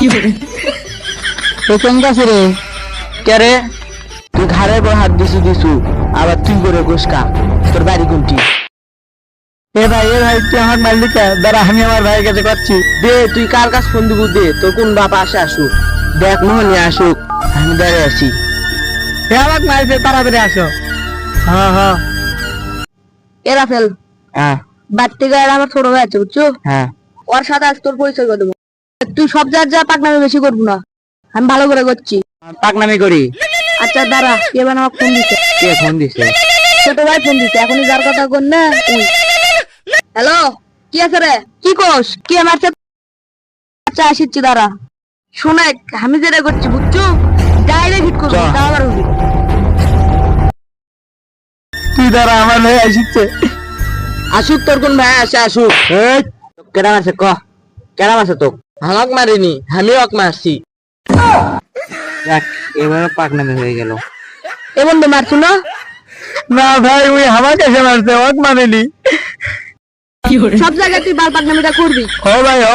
রে কে তুই ঘাড়ে বড় হাত দিছু দিছু আবার তুই করে গোসকা তোর বাড়ি কোনটি? এ ভাই এ ভাই তুই আমার মালিকা দাঁড়া আমি আমার ভাইয়ের কাছে করছি দে তুই কার কাছে ফোন দিব দে? তোর কোন বাপ আসে আসুক। দেখ মোহনি আসুক। আমি দাঁড়িয়ে আছি। এ আমাকে মারছে তাড়াতাড়ি আসো। হ্যাঁ হ্যাঁ এ রাফেল হ্যাঁ বাড়তে গেলে আমার ছোট ভাই আছে বুঝছ? হ্যাঁ। ওর সাথে আজ তোর পরিচয় করে দেবো। তুই সব যার যা পাকনামি বেশি করব না। আমি ভালো করে করছি। পাকনামি করি? আচ্ছা দাঁড়া কে মানে আমার ফোন দিছে। কে ফোন দিছে? ছোট ভাই ফোন দিছে এখনই যার কথা কর না। হ্যালো কি আছে রে? কি কোস কি মারছে আচ্ছা আসিচ্ছি দাঁড়া। শোনে আমি যেটা করছি বুঝছ? ডাইরেক্ট হিট করব। তাও আবার তুই দাঁড়া আমার ভাই আসিচ্ছে। আসুক তোর কোন ভাই আসে আসুক। কেরাম আছে ক। কেরাম আছে তো হামাক মারিনি আমি অক মারছি। যাক এবারে পাকনামি হয়ে গেল। এ বন্ধু মারছো না? না ভাই ওই আমাকে এসে মারছে অক মারেনি। সব জায়গায় তুই বাল পাকনামিটা করবি। ও ভাই ও